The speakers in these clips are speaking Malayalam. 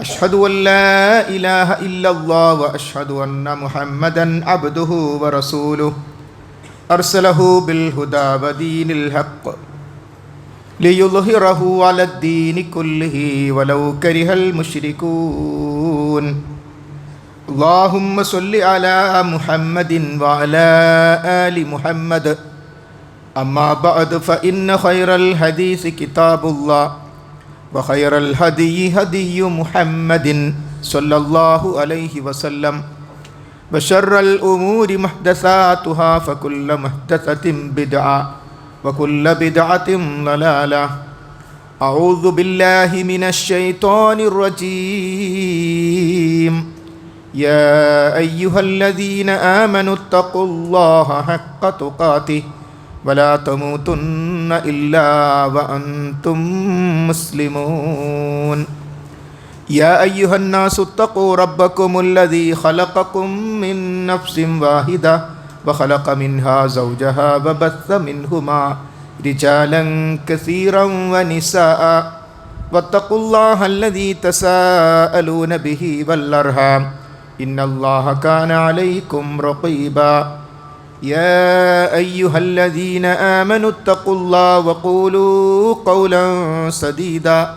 أشهد أن لا إله إلا الله وأشهد أن محمدا عبده ورسوله. أرسله بالهدى ودين الحق ليظهره على الدين كله ولو كره المشركون. اللهم صل على محمد وعلى آل محمد. أما بعد فإن خير الحديث كتاب الله. وخير الهدي هدي محمد صلى الله عليه وسلم وشر الأمور محدثاتها فكل محدثة بدعة وكل بدعة ضلالة أعوذ بالله من الشيطان الرجيم يا أيها الذين آمنوا اتقوا الله حق تقاته ولا تموتن إلا وأنتم مسلمون يا أيها الناس اتقوا ربكم الذي خلقكم من نفس واحدة وخلق منها زوجها وبث منهما رجالا كثيرا ونساء واتقوا الله الذي تساءلون به والأرham إن الله كان عليكم رقيبا يا أيها الذين آمنوا اتقوا الله وقولوا قولا سديدا.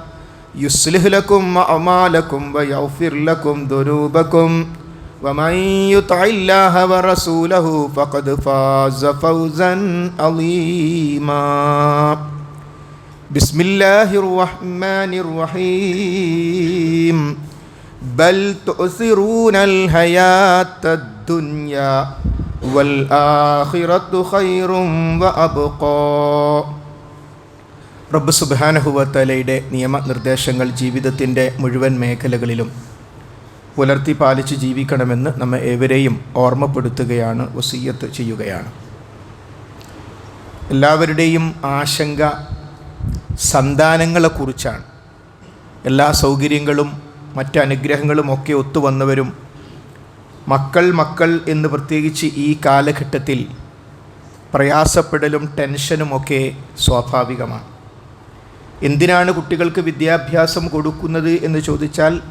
يصلح لكم أعمالكم ويغفر لكم ذنوبكم. ومن يطع الله ورسوله فقد فاز فوزا عظيما. بسم الله الرحمن الرحيم. بل تؤثرون الحياة الدنيا. റബ്ബ് സുബാനഹുവത്തലയുടെ നിയമനിർദ്ദേശങ്ങൾ ജീവിതത്തിന്റെ മുഴുവൻ മേഖലകളിലും പുലർത്തി പാലിച്ച് ജീവിക്കണമെന്ന് നമ്മെ ഏവരെയും ഓർമ്മപ്പെടുത്തുകയാണ് വസീയത്ത് ചെയ്യുകയാണ്. എല്ലാവരുടെയും ആശങ്ക സന്താനങ്ങളെക്കുറിച്ചാണ്. എല്ലാ സൗകര്യങ്ങളും മറ്റ് അനുഗ്രഹങ്ങളും ഒക്കെ ഒത്തുവന്നവരും മക്കൾ മക്കൾ എന്ന് പ്രത്യേകിച്ച് ഈ കാലഘട്ടത്തിൽ പ്രയാസപ്പെടലും ടെൻഷനുമൊക്കെ സ്വാഭാവികമാണ്. എന്തിനാണ് കുട്ടികൾക്ക് വിദ്യാഭ്യാസം കൊടുക്കുന്നത് എന്ന് ചോദിച്ചാൽ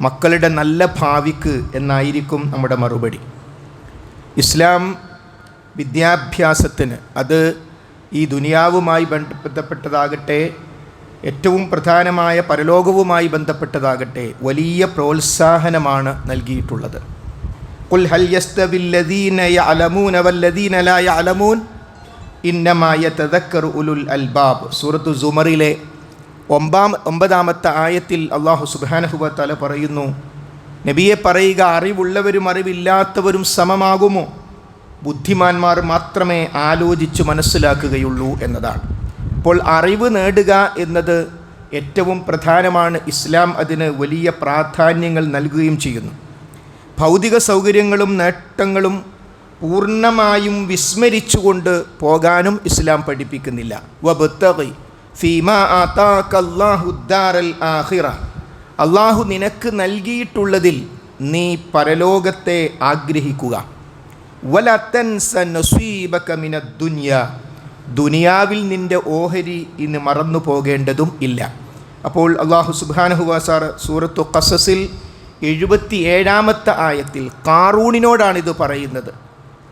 മക്കളുടെ നല്ല ഭാവിക്ക് എന്നായിരിക്കും നമ്മുടെ മറുപടി. ഇസ്ലാം വിദ്യാഭ്യാസത്തിന് അത് ഈ ദുനിയാവുമായി ബന്ധപ്പെട്ടതാകട്ടെ ഏറ്റവും പ്രധാനമായ പരലോകവുമായി ബന്ധപ്പെട്ടതാകട്ടെ വലിയ പ്രോത്സാഹനമാണ് നൽകിയിട്ടുള്ളത്. قل هل يستوي الذين يعلمون والذين لا يعلمون إنما يتذكر أولو الألباب സൂറത്തു സുമറിലെ ഒമ്പാം ഒമ്പതാമത്തെ ആയത്തിൽ അള്ളാഹു സുബാനഹുബ തല പറയുന്നു നബിയെ പറയുക അറിവുള്ളവരും അറിവില്ലാത്തവരും സമമാകുമോ ബുദ്ധിമാന്മാർ മാത്രമേ ആലോചിച്ച് മനസ്സിലാക്കുകയുള്ളൂ എന്നതാണ് അപ്പോൾ അറിവ് നേടുക എന്നത് ഏറ്റവും പ്രധാനമാണ് ഇസ്ലാം അതിന് വലിയ പ്രാധാന്യങ്ങൾ നൽകുകയും ചെയ്യുന്നു ഭൗതിക സൗകര്യങ്ങളും നേട്ടങ്ങളും പൂർണമായും വിസ്മരിച്ചുകൊണ്ട് പോകാനും ഇസ്ലാം പഠിപ്പിക്കുന്നില്ല. അള്ളാഹു നിനക്ക് നൽകിയിട്ടുള്ളതിൽ നീ പരലോകത്തെ ആഗ്രഹിക്കുക. ദുനിയ. ദുനിയാവിൽ നിന്റെ ഓഹരി ഇന്ന് മറന്നു പോകേണ്ടതും ഇല്ല. അപ്പോൾ അള്ളാഹു സുബാനഹുവാസാർ സൂറത്തു കസസിൽ എഴുപത്തി ഏഴാമത്തെ ആയത്തിൽ കാറൂണിനോടാണ് ഇത് പറയുന്നത്.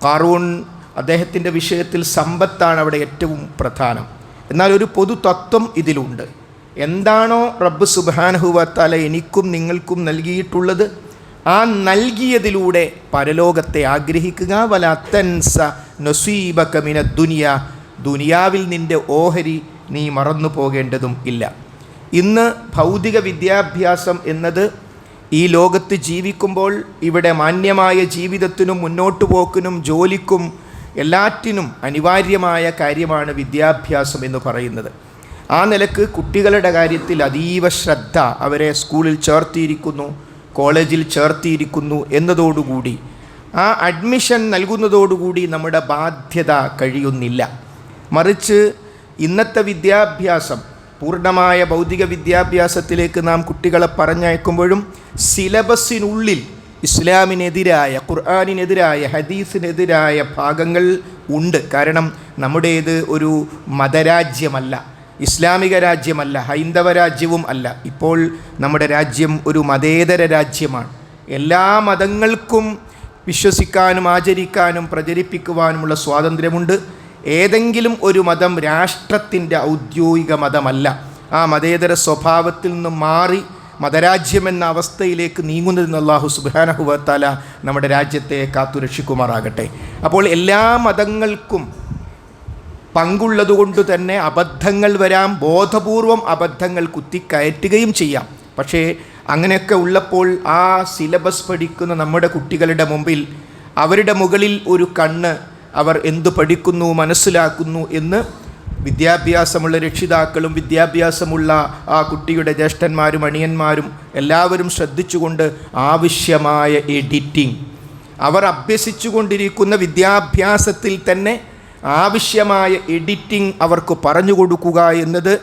കാറൂൺ അദ്ദേഹത്തിന്റെ വിഷയത്തിൽ സമ്പത്താണ് അവിടെ ഏറ്റവും പ്രധാനം. എന്നാൽ ഒരു പൊതു തത്വം ഇതിലുണ്ട്. എന്താണോ റബ്ബ് സുബാനഹുവത്താല എനിക്കും നിങ്ങൾക്കും നൽകിയിട്ടുള്ളത് ആ നൽകിയതിലൂടെ പരലോകത്തെ ആഗ്രഹിക്കുക. വല തൻസ നസീബക്കമിന ദുനിയ. ദുനിയാവിൽ നിന്റെ ഓഹരി നീ മറന്നു പോകേണ്ടതും ഇല്ല. ഇന്ന് ഭൗതിക വിദ്യാഭ്യാസം എന്നത് ഈ ലോകത്ത് ജീവിക്കുമ്പോൾ ഇവിടെ മാന്യമായ ജീവിതത്തിനും മുന്നോട്ടു പോക്കിനും ജോലിക്കും എല്ലാറ്റിനും അനിവാര്യമായ കാര്യമാണ് വിദ്യാഭ്യാസം എന്ന് പറയുന്നത്. ആ നിലയ്ക്ക് കുട്ടികളുടെ കാര്യത്തിൽ അതീവ ശ്രദ്ധ അവരെ സ്കൂളിൽ ചേർത്തിയിരിക്കുന്നു കോളേജിൽ ചേർത്തിയിരിക്കുന്നു എന്നതോടുകൂടി ആ അഡ്മിഷൻ നൽകുന്നതോടുകൂടി നമ്മുടെ ബാധ്യത കഴിയുന്നില്ല. മറിച്ച് ഇന്നത്തെ വിദ്യാഭ്യാസം പൂർണമായ ഭൗതിക വിദ്യാഭ്യാസത്തിലേക്ക് നാം കുട്ടികളെ പറഞ്ഞയക്കുമ്പോഴും സിലബസിനുള്ളിൽ ഇസ്ലാമിനെതിരായ ഖുർആാനിനെതിരായ ഹദീസിനെതിരായ ഭാഗങ്ങൾ ഉണ്ട്. കാരണം നമ്മുടേത് ഒരു മതരാജ്യമല്ല ഇസ്ലാമിക രാജ്യമല്ല ഹൈന്ദവ രാജ്യവും അല്ല. ഇപ്പോൾ നമ്മുടെ രാജ്യം ഒരു മതേതര രാജ്യമാണ്. എല്ലാ മതങ്ങൾക്കും വിശ്വസിക്കാനും ആചരിക്കാനും പ്രചരിപ്പിക്കുവാനുമുള്ള സ്വാതന്ത്ര്യമുണ്ട്. ഏതെങ്കിലും ഒരു മതം രാഷ്ട്രത്തിന്റെ ഔദ്യോഗിക മതമല്ല. ആ മതേതര സ്വഭാവത്തിൽ നിന്ന് മാറി മതരാജ്യമെന്ന അവസ്ഥയിലേക്ക് നീങ്ങുന്നതെന്ന് അള്ളാഹു സുബാനഹുവത്താല നമ്മുടെ രാജ്യത്തെ കാത്തുരക്ഷിക്കുമാറാകട്ടെ. അപ്പോൾ എല്ലാ മതങ്ങൾക്കും പങ്കുള്ളതുകൊണ്ട് തന്നെ അബദ്ധങ്ങൾ വരാം ബോധപൂർവം അബദ്ധങ്ങൾ കുത്തിക്കയറ്റുകയും ചെയ്യാം. പക്ഷേ അങ്ങനെയൊക്കെ ഉള്ളപ്പോൾ ആ സിലബസ് പഠിക്കുന്ന നമ്മുടെ കുട്ടികളുടെ മുമ്പിൽ അവരുടെ മുകളിൽ ഒരു കണ്ണ് അവർ എന്തു പഠിക്കുന്നു മനസ്സിലാക്കുന്നു എന്ന് വിദ്യാഭ്യാസമുള്ള രക്ഷിതാക്കളും വിദ്യാഭ്യാസമുള്ള ആ കുട്ടിയുടെ ജ്യേഷ്ഠന്മാരും അണിയന്മാരും എല്ലാവരും ശ്രദ്ധിച്ചുകൊണ്ട് ആവശ്യമായ എഡിറ്റിംഗ് അവർ അഭ്യസിച്ചുകൊണ്ടിരിക്കുന്ന വിദ്യാഭ്യാസത്തിൽ തന്നെ ആവശ്യമായ എഡിറ്റിംഗ് അവർക്ക് പറഞ്ഞു കൊടുക്കുക എന്നത്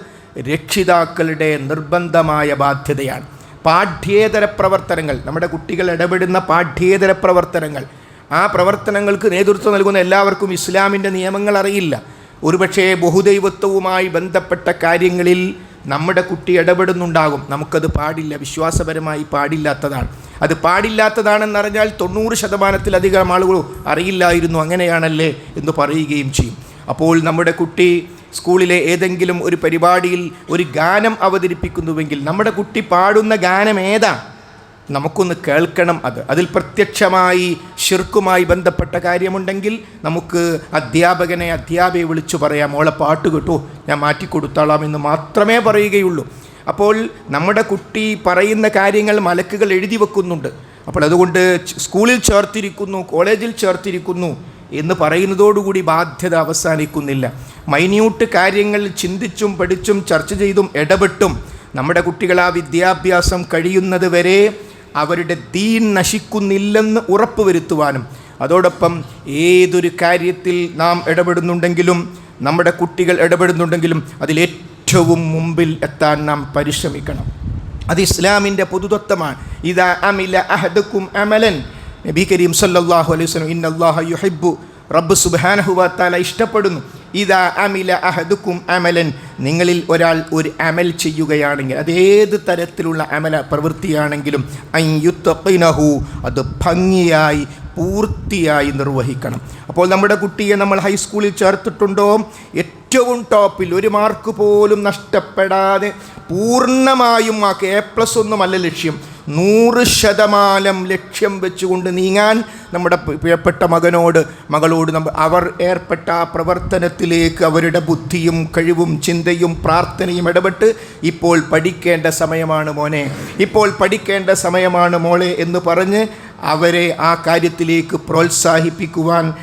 രക്ഷിതാക്കളുടെ നിർബന്ധമായ ബാധ്യതയാണ്. പാഠ്യേതര പ്രവർത്തനങ്ങൾ നമ്മുടെ കുട്ടികൾ ഇടപെടുന്ന പാഠ്യേതര പ്രവർത്തനങ്ങൾ ആ പ്രവർത്തനങ്ങൾക്ക് നേതൃത്വം നൽകുന്ന എല്ലാവർക്കും ഇസ്ലാമിന്റെ നിയമങ്ങൾ അറിയില്ല. ഒരുപക്ഷേ ബഹുദൈവത്വവുമായി ബന്ധപ്പെട്ട കാര്യങ്ങളിൽ നമ്മുടെ കുട്ടി ഇടപെടുന്നുണ്ടാകും. നമുക്കത് പാടില്ല. വിശ്വാസപരമായി പാടില്ലാത്തതാണ്. അത് പാടില്ലാത്തതാണെന്നറിഞ്ഞാൽ തൊണ്ണൂറ് ശതമാനത്തിലധികം ആളുകൾ അറിയില്ലായിരുന്നു അങ്ങനെയാണല്ലേ എന്ന് പറയുകയും ചെയ്യും. അപ്പോൾ നമ്മുടെ കുട്ടി സ്കൂളിലെ ഏതെങ്കിലും ഒരു പരിപാടിയിൽ ഒരു ഗാനം അവതരിപ്പിക്കുന്നുവെങ്കിൽ നമ്മുടെ കുട്ടി പാടുന്ന ഗാനം ഏതാ? നമുക്കൊന്ന് കേൾക്കണം അത്. അതിൽ പ്രത്യക്ഷമായി ഷിർക്കുമായി ബന്ധപ്പെട്ട കാര്യമുണ്ടെങ്കിൽ നമുക്ക് അധ്യാപകനെ അധ്യാപകയെ വിളിച്ചു പറയാം ഓളെ പാട്ട് കേട്ടോ ഞാൻ മാറ്റിക്കൊടുത്താളാം എന്ന് മാത്രമേ പറയുകയുള്ളൂ. അപ്പോൾ നമ്മുടെ കുട്ടി പറയുന്ന കാര്യങ്ങൾ മലക്കുകൾ എഴുതി വെക്കുന്നുണ്ട്. അപ്പോൾ അതുകൊണ്ട് സ്കൂളിൽ ചേർത്തിരിക്കുന്നു കോളേജിൽ ചേർത്തിരിക്കുന്നു എന്ന് പറയുന്നതോടുകൂടി ബാധ്യത അവസാനിക്കുന്നില്ല. മൈന്യൂട്ട് കാര്യങ്ങൾ ചിന്തിച്ചും പഠിച്ചും ചർച്ച ചെയ്തും ഇടപെട്ടും നമ്മുടെ കുട്ടികൾ ആ വിദ്യാഭ്യാസം കഴിയുന്നത് വരെ അവരുടെ ദീൻ നശിക്കുന്നില്ലെന്ന് ഉറപ്പുവരുത്തുവാനും അതോടൊപ്പം ഏതൊരു കാര്യത്തിൽ നാം ഇടപെടുന്നുണ്ടെങ്കിലും നമ്മുടെ കുട്ടികൾ ഇടപെടുന്നുണ്ടെങ്കിലും അതിലേറ്റവും മുമ്പിൽ എത്താൻ നാം പരിശ്രമിക്കണം. അത് ഇസ്ലാമിന്റെ പൊതുതത്വമാണ്. ഇതാ അമില അഹദക്കും അമലൻ. നബി കരീം സല്ലാഹു അലൈഹി വസല്ലം ഇന്നല്ലാഹ യുഹിബ്ബു റബ്ബ് തആല ഇഷ്ടപ്പെടുന്നു. ഇതാ അമില അഹദുക്കും അമലൻ. നിങ്ങളിൽ ഒരാൾ ഒരു അമൽ ചെയ്യുകയാണെങ്കിൽ അതേത് തരത്തിലുള്ള അമല പ്രവൃത്തിയാണെങ്കിലും അയ്യുത്തഹു അത് ഭംഗിയായി പൂർത്തിയായി നിർവഹിക്കണം. അപ്പോൾ നമ്മുടെ കുട്ടിയെ നമ്മൾ ഹൈസ്കൂളിൽ ചേർത്തിട്ടുണ്ടോ? ഏറ്റവും ടോപ്പിൽ ഒരു മാർക്ക് പോലും നഷ്ടപ്പെടാതെ പൂർണമായും ആ എ പ്ലസ് ഒന്നുമല്ല ലക്ഷ്യം. നൂറ് ശതമാനം ലക്ഷ്യം വെച്ചുകൊണ്ട് നീങ്ങാൻ നമ്മുടെ പ്രിയപ്പെട്ട മകനോട് മകളോട് നമ്മൾ അവർ ഏർപ്പെട്ട ആ പ്രവർത്തനത്തിലേക്ക് അവരുടെ ബുദ്ധിയും കഴിവും ചിന്തയും പ്രാർത്ഥനയും ഇടപെട്ട് ഇപ്പോൾ പഠിക്കേണ്ട സമയമാണ് മോനെ. ഇപ്പോൾ പഠിക്കേണ്ട സമയമാണ് മോളെ എന്ന് പറഞ്ഞ് അവരെ ആ കാര്യത്തിലേക്ക് പ്രോത്സാഹിപ്പിക്കുവാൻ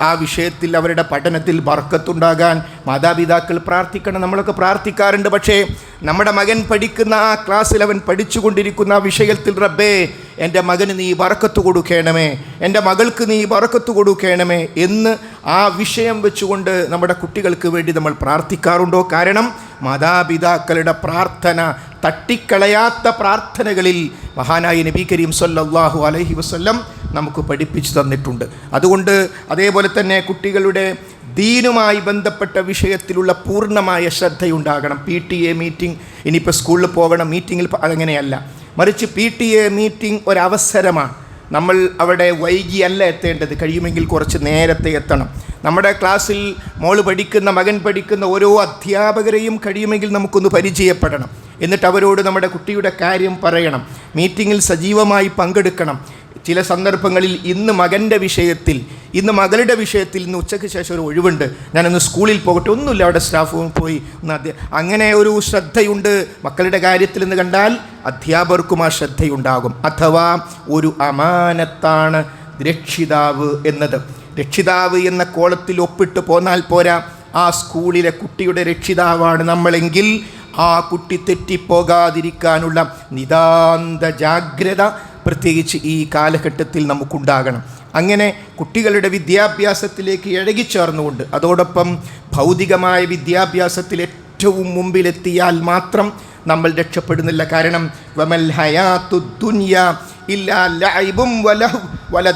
ആ വിഷയത്തിൽ അവരുടെ പഠനത്തിൽ ബർക്കത്തുണ്ടാകാൻ മാതാപിതാക്കൾ പ്രാർത്ഥിക്കണം. നമ്മളൊക്കെ പ്രാർത്ഥിക്കാറുണ്ട്. പക്ഷേ നമ്മുടെ മകൻ പഠിക്കുന്ന ആ ക്ലാസ്സിൽ അവൻ പഠിച്ചുകൊണ്ടിരിക്കുന്ന ആ വിഷയത്തിൽ റബ്ബേ എന്റെ മകന് നീ വറക്കത്ത് കൊടുക്കണമേ എന്റെ മകൾക്ക് നീ വറക്കത്ത് കൊടുക്കണമേ എന്ന് ആ വിഷയം വെച്ചുകൊണ്ട് നമ്മുടെ കുട്ടികൾക്ക് വേണ്ടി നമ്മൾ പ്രാർത്ഥിക്കാറുണ്ടോ? കാരണം മാതാപിതാക്കളുടെ പ്രാർത്ഥന തട്ടിക്കളയാത്ത പ്രാർത്ഥനകളിൽ മഹാനായ നബി കരീം സല്ലാഹു അലഹി വസ്ല്ലം നമുക്ക് പഠിപ്പിച്ചു തന്നിട്ടുണ്ട്. അതുകൊണ്ട് അതേപോലെ തന്നെ കുട്ടികളുടെ ദീനുമായി ബന്ധപ്പെട്ട വിഷയത്തിലുള്ള പൂർണമായ ശ്രദ്ധയുണ്ടാകണം. പി ടി എ മീറ്റിംഗ് ഇനിയിപ്പോൾ സ്കൂളിൽ പോകണം മീറ്റിങ്ങിൽ അങ്ങനെയല്ല മറിച്ച് പി ടി എ മീറ്റിംഗ് ഒരവസരമാണ് നമ്മൾ അവിടെ വൈകിയല്ല എത്തേണ്ടത്. കഴിയുമെങ്കിൽ കുറച്ച് നേരത്തെ എത്തണം. നമ്മുടെ ക്ലാസ്സിൽ മോൾ പഠിക്കുന്ന മകൻ പഠിക്കുന്ന ഓരോ അധ്യാപകരെയും കഴിയുമെങ്കിൽ നമുക്കൊന്ന് പരിചയപ്പെടണം. എന്നിട്ട് അവരോട് നമ്മുടെ കുട്ടിയുടെ കാര്യം പറയണം. മീറ്റിങ്ങിൽ സജീവമായി പങ്കെടുക്കണം. ചില സന്ദർഭങ്ങളിൽ ഇന്ന് മകന്റെ വിഷയത്തിൽ ഇന്ന് മകളുടെ വിഷയത്തിൽ ഇന്ന് ഉച്ചയ്ക്ക് ശേഷം ഒരു ഒഴിവുണ്ട്. ഞാനൊന്ന് സ്കൂളിൽ പോകട്ടെ. ഒന്നുമില്ല അവിടെ സ്റ്റാഫ് പോയി ഒന്ന് അങ്ങനെ ഒരു ശ്രദ്ധയുണ്ട്. മക്കളുടെ കാര്യത്തിൽ എന്ന് കണ്ടാൽ അധ്യാപകർക്കും ആ ശ്രദ്ധയുണ്ടാകും. അഥവാ ഒരു അമാനത്താണ് രക്ഷിതാവ് എന്നത്. രക്ഷിതാവ് എന്ന കോളത്തിൽ ഒപ്പിട്ട് പോന്നാൽ പോരാ. ആ സ്കൂളിലെ കുട്ടിയുടെ രക്ഷിതാവാണ് നമ്മളെങ്കിൽ ആ കുട്ടി തെറ്റിപ്പോകാതിരിക്കാനുള്ള നിതാന്ത ജാഗ്രത പ്രത്യേകിച്ച് ഈ കാലഘട്ടത്തിൽ നമുക്കുണ്ടാകണം. അങ്ങനെ കുട്ടികളുടെ വിദ്യാഭ്യാസത്തിലേക്ക് ഇഴകിച്ചേർന്നുകൊണ്ട് അതോടൊപ്പം ഭൗതികമായ വിദ്യാഭ്യാസത്തിൽ ഏറ്റവും മുമ്പിലെത്തിയാൽ മാത്രം നമ്മൾ രക്ഷപ്പെടുന്നില്ല. കാരണം വമൽ ഹയാത്തു ദുനിയ വ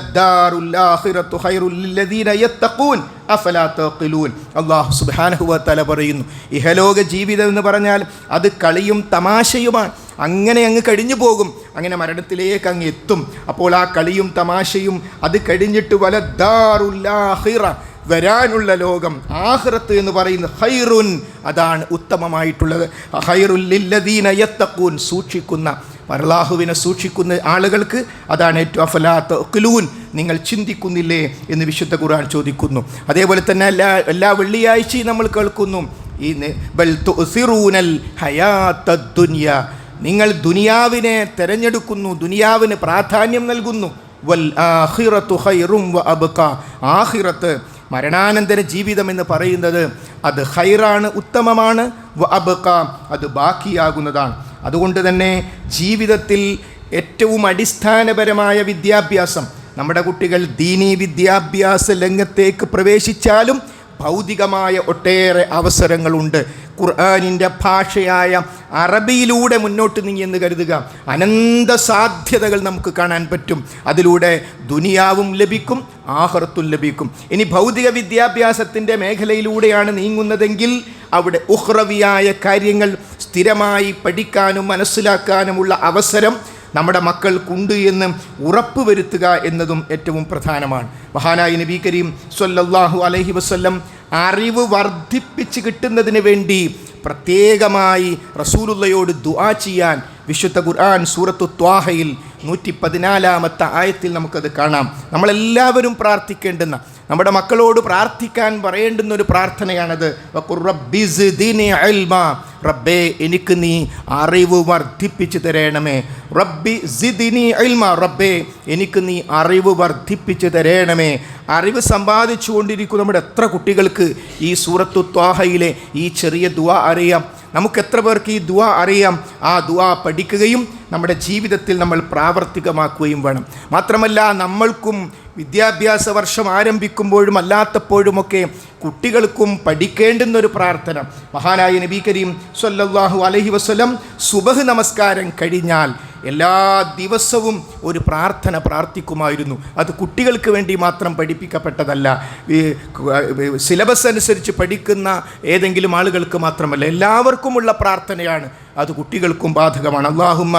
തആല പറയുന്നു ഇഹലോക ജീവിതം എന്ന് പറഞ്ഞാൽ അത് കളിയും തമാശയുമാണ്. അങ്ങനെ അങ്ങ് കഴിഞ്ഞു പോകും അങ്ങനെ മരണത്തിലേക്ക് അങ്ങ് എത്തും. അപ്പോൾ ആ കളിയും തമാശയും അത് കഴിഞ്ഞിട്ട് വലദ്ദാറുല്ലാഹിറ വരാനുള്ള ലോകം ആഹ്റത്ത് എന്ന് പറയുന്നത് ഹൈറുൻ അതാണ് ഉത്തമമായിട്ടുള്ളത്. ഹൈറുല്ലില്ലദീനയത്തക്കൂൻ സൂക്ഷിക്കുന്ന അള്ളാഹുവിനെ സൂക്ഷിക്കുന്ന ആളുകൾക്ക് അതാണ് ഏറ്റവും അഫലാത്ത ഒക്കലൂൻ നിങ്ങൾ ചിന്തിക്കുന്നില്ലേ എന്ന് വിശുദ്ധ ഖുർആൻ ചോദിക്കുന്നു. അതേപോലെ തന്നെ എല്ലാ എല്ലാ വെള്ളിയാഴ്ചയും നമ്മൾ കേൾക്കുന്നു. ഈ സിറൂനൽ ഹയാത്തദ് ദുനിയ. നിങ്ങൾ ദുനിയാവിനെ തിരഞ്ഞെടുക്കുന്നു ദുനിയാവിന് പ്രാധാന്യം നൽകുന്നു. വൽ വ അബ്ക. ആഖിറത്ത് മരണാനന്തര ജീവിതം എന്ന് പറയുന്നത് അത് ഹൈറാണ് ഉത്തമമാണ്. വ അബ്ക അത് ബാക്കിയാകുന്നതാണ്. അതുകൊണ്ട് തന്നെ ജീവിതത്തിൽ ഏറ്റവും അടിസ്ഥാനപരമായ വിദ്യാഭ്യാസം നമ്മുടെ കുട്ടികൾ ദീനീ വിദ്യാഭ്യാസ രംഗത്തേക്ക് പ്രവേശിച്ചാലും ഭൗതികമായ ഒട്ടേറെ അവസരങ്ങളുണ്ട്. ഖുർആാനിന്റെ ഭാഷയായ അറബിയിലൂടെ മുന്നോട്ട് നീങ്ങിയെന്ന് കരുതുക. അനന്ത സാധ്യതകൾ നമുക്ക് കാണാൻ പറ്റും. അതിലൂടെ ദുനിയാവും ലഭിക്കും ആഹർത്തും ലഭിക്കും. ഇനി ഭൗതിക വിദ്യാഭ്യാസത്തിന്റെ മേഖലയിലൂടെയാണ് നീങ്ങുന്നതെങ്കിൽ അവിടെ ഉഹ്റവിയായ കാര്യങ്ങൾ സ്ഥിരമായി പഠിക്കാനും മനസ്സിലാക്കാനുമുള്ള അവസരം നമ്മുടെ മക്കൾക്കുണ്ട് എന്ന് ഉറപ്പ് വരുത്തുക എന്നതും ഏറ്റവും പ്രധാനമാണ്. മഹാനായ നബി കരീം സൊല്ലാഹു അലഹി വസ്ല്ലം അറിവ് വർദ്ധിപ്പിച്ച് കിട്ടുന്നതിന് വേണ്ടി പ്രത്യേകമായി റസൂലുള്ളയോട് ദുആ ചെയ്യാൻ വിശുദ്ധ ഖുർആൻ സൂറത്തു ത്വാഹയിൽ നൂറ്റി പതിനാലാമത്തെ ആയത്തിൽ നമുക്കത് കാണാം. നമ്മളെല്ലാവരും പ്രാർത്ഥിക്കേണ്ടുന്ന നമ്മുടെ മക്കളോട് പ്രാർത്ഥിക്കാൻ പറയേണ്ടുന്ന ഒരു പ്രാർത്ഥനയാണത് റബ്ബി എനിക്ക് നീ അറിവ് വർദ്ധിപ്പിച്ചു തരണമേ. റബ്ബി സിദിനി അൽമ റബ്ബേ എനിക്ക് നീ അറിവ് വർദ്ധിപ്പിച്ചു തരണമേ. അറിവ് സമ്പാദിച്ചു കൊണ്ടിരിക്കുന്ന നമ്മുടെ എത്ര കുട്ടികൾക്ക് ഈ സൂറത്തു ത്വാഹയിലെ ഈ ചെറിയ ദുആ അറിയാം. നമുക്ക് എത്ര പേർക്ക് ഈ ദുആ അറിയാം? ആ ദുആ പഠിക്കുകയും നമ്മുടെ ജീവിതത്തിൽ നമ്മൾ പ്രാവർത്തികമാക്കുകയും വേണം. മാത്രമല്ല നമ്മൾക്കും വിദ്യാഭ്യാസ വർഷം ആരംഭിക്കുമ്പോഴും അല്ലാത്തപ്പോഴുമൊക്കെ കുട്ടികൾക്കും പഠിക്കേണ്ടുന്നൊരു പ്രാർത്ഥന. മഹാനായ നബി കരീം സ്വല്ലല്ലാഹു അലഹി വസ്ലം സുബഹ് നമസ്കാരം കഴിഞ്ഞാൽ എല്ലാ ദിവസവും ഒരു പ്രാർത്ഥന പ്രാർത്ഥിക്കുമായിരുന്നു. അത് കുട്ടികൾക്ക് വേണ്ടി മാത്രം പഠിപ്പിക്കപ്പെട്ടതല്ല. സിലബസ് അനുസരിച്ച് പഠിക്കുന്ന ഏതെങ്കിലും ആളുകൾക്ക് മാത്രമല്ല എല്ലാവർക്കുമുള്ള പ്രാർത്ഥനയാണ്. അത് കുട്ടികൾക്കും ബാധകമാണ്. അള്ളാഹുമ്മ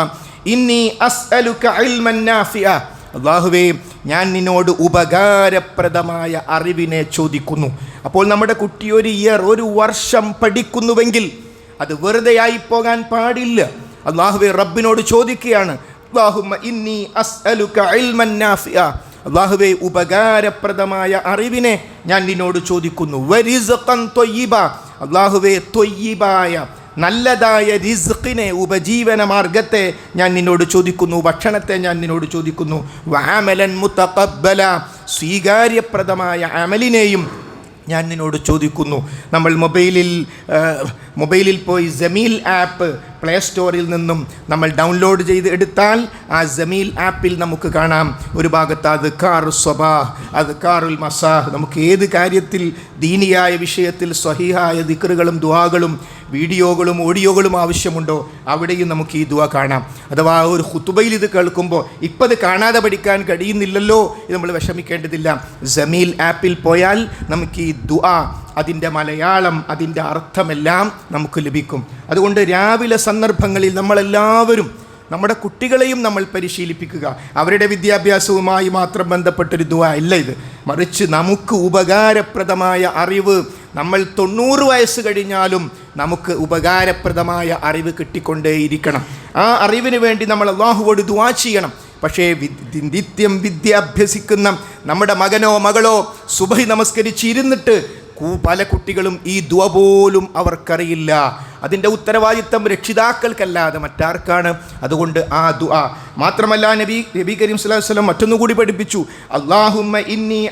ഇന്നി അസ്അലുക ഇൽമൻ നാഫിഅ അള്ളാഹുവേ ഞാൻ നിന്നോട് ഉപകാരപ്രദമായ അറിവിനെ ചോദിക്കുന്നു. അപ്പോൾ നമ്മുടെ കുട്ടി ഒരു ഇയർ ഒരു വർഷം പഠിക്കുന്നുവെങ്കിൽ അത് വെറുതെയായി പോകാൻ പാടില്ല. അള്ളാഹുവെ റബ്ബിനോട് ചോദിക്കുകയാണ് അള്ളാഹുവെ ഉപകാരപ്രദമായ അറിവിനെ ഞാൻ നിന്നോട് ചോദിക്കുന്നു. തൊയ്യിബായ അള്ളാഹുവെ ത്വയ്യിബായ നല്ലതായ റിസ്ഖിനെ ഉപജീവന മാർഗത്തെ ഞാൻ നിന്നോട് ചോദിക്കുന്നു ഭക്ഷണത്തെ ഞാൻ നിന്നോട് ചോദിക്കുന്നു. വാമലൻ മുത്തഖബ്ബല സ്വീകാര്യപ്രദമായ അമലിനെയും ഞാൻ നിന്നോട് ചോദിക്കുന്നു. നമ്മൾ മൊബൈലിൽ മൊബൈലിൽ പോയി ജമീൽ ആപ്പ് പ്ലേ സ്റ്റോറിൽ നിന്നും നമ്മൾ ഡൗൺലോഡ് ചെയ്ത് എടുത്താൽ ആ ജമീൽ ആപ്പിൽ നമുക്ക് കാണാം. ഒരു ഭാഗത്ത് അത് കാറു സ്വബാ അത് കാറുൽ മസാഹ് നമുക്ക് ഏത് കാര്യത്തിൽ ദീനിയായ വിഷയത്തിൽ സ്വഹീഹായ ദിക്റുകളും ദുവാകളും വീഡിയോകളും ഓഡിയോകളും ആവശ്യമുണ്ടോ? അവിടെയും നമുക്ക് ഈ ദുവ കാണാം. അഥവാ ഒരു ഹുത്തുബയിൽ ഇത് കേൾക്കുമ്പോൾ ഇപ്പം അത് കാണാതെ പഠിക്കാൻ കഴിയുന്നില്ലല്ലോ ഇത് നമ്മൾ വിഷമിക്കേണ്ടതില്ല. ജമീൽ ആപ്പിൽ പോയാൽ നമുക്ക് ഈ ദുആ അതിന്റെ മലയാളം അതിന്റെ അർത്ഥമെല്ലാം നമുക്ക് ലഭിക്കും. അതുകൊണ്ട് രാവിലെ സന്ദർഭങ്ങളിൽ നമ്മളെല്ലാവരും നമ്മുടെ കുട്ടികളെയും നമ്മൾ പരിശീലിപ്പിക്കുക. അവരുടെ വിദ്യാഭ്യാസവുമായി മാത്രം ബന്ധപ്പെട്ടൊരു ദുവ അല്ല ഇത്. മറിച്ച് നമുക്ക് ഉപകാരപ്രദമായ അറിവ് നമ്മൾ തൊണ്ണൂറ് വയസ്സ് കഴിഞ്ഞാലും നമുക്ക് ഉപകാരപ്രദമായ അറിവ് കിട്ടിക്കൊണ്ടേയിരിക്കണം. ആ അറിവിന് വേണ്ടി നമ്മൾ അള്ളാഹുവോട് ദുആ ചെയ്യണം. പക്ഷേ നിത്യം വിദ്യ അഭ്യസിക്കുന്ന നമ്മുടെ മകനോ മകളോ സുബഹി നമസ്കരിച്ചിരുന്നിട്ട് കു- പല കുട്ടികളും ഈ ദുവ പോലും അവർക്കറിയില്ല. അതിന്റെ ഉത്തരവാദിത്തം രക്ഷിതാക്കൾക്കല്ലാതെ മറ്റാർക്കാണ്. അതുകൊണ്ട് ആ ദുആ മാത്രമല്ല നബി നബി കരീം സ്വലാഹു വസല്ലം മറ്റൊന്നുകൂടി പഠിപ്പിച്ചു. അല്ലാഹുമ്മ ഇന്നി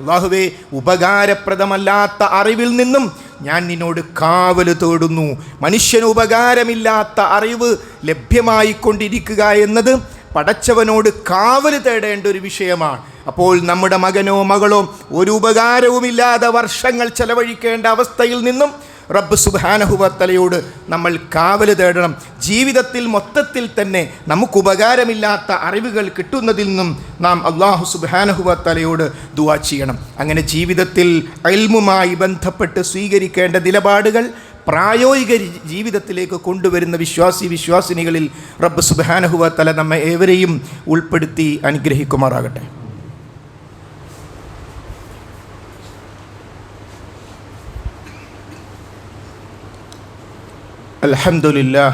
അള്ളാഹുവേ ഉപകാരപ്രദമല്ലാത്ത അറിവിൽ നിന്നും ഞാൻ നിന്നോട് കാവൽ തേടുന്നു. മനുഷ്യന് ഉപകാരമില്ലാത്ത അറിവ് ലഭ്യമായി കൊണ്ടിരിക്കുക എന്നത് പടച്ചവനോട് കാവൽ തേടേണ്ട ഒരു വിഷയമാണ്. അപ്പോൾ നമ്മുടെ മകനോ മകളോ ഒരു ഉപകാരവുമില്ലാതെ വർഷങ്ങൾ ചെലവഴിക്കേണ്ട അവസ്ഥയിൽ നിന്നും റബ്ബ് സുബാനഹുബത്തലയോട് നമ്മൾ കാവൽ തേടണം. ജീവിതത്തിൽ മൊത്തത്തിൽ തന്നെ നമുക്ക് ഉപകാരമില്ലാത്ത അറിവുകൾ കിട്ടുന്നതിൽ നിന്നും നാം അള്ളാഹു സുബാനഹുബത്തലയോട് ദുവാ ചെയ്യണം. അങ്ങനെ ജീവിതത്തിൽ അൽമുമായി ബന്ധപ്പെട്ട് സ്വീകരിക്കേണ്ട നിലപാടുകൾ പ്രായോഗിക ജീവിതത്തിലേക്ക് കൊണ്ടുവരുന്ന വിശ്വാസി വിശ്വാസിനികളിൽ റബ്ബ് സുബാനഹുബത്തല നമ്മെ ഏവരെയും ഉൾപ്പെടുത്തി അനുഗ്രഹിക്കുമാറാകട്ടെ. الحمد لله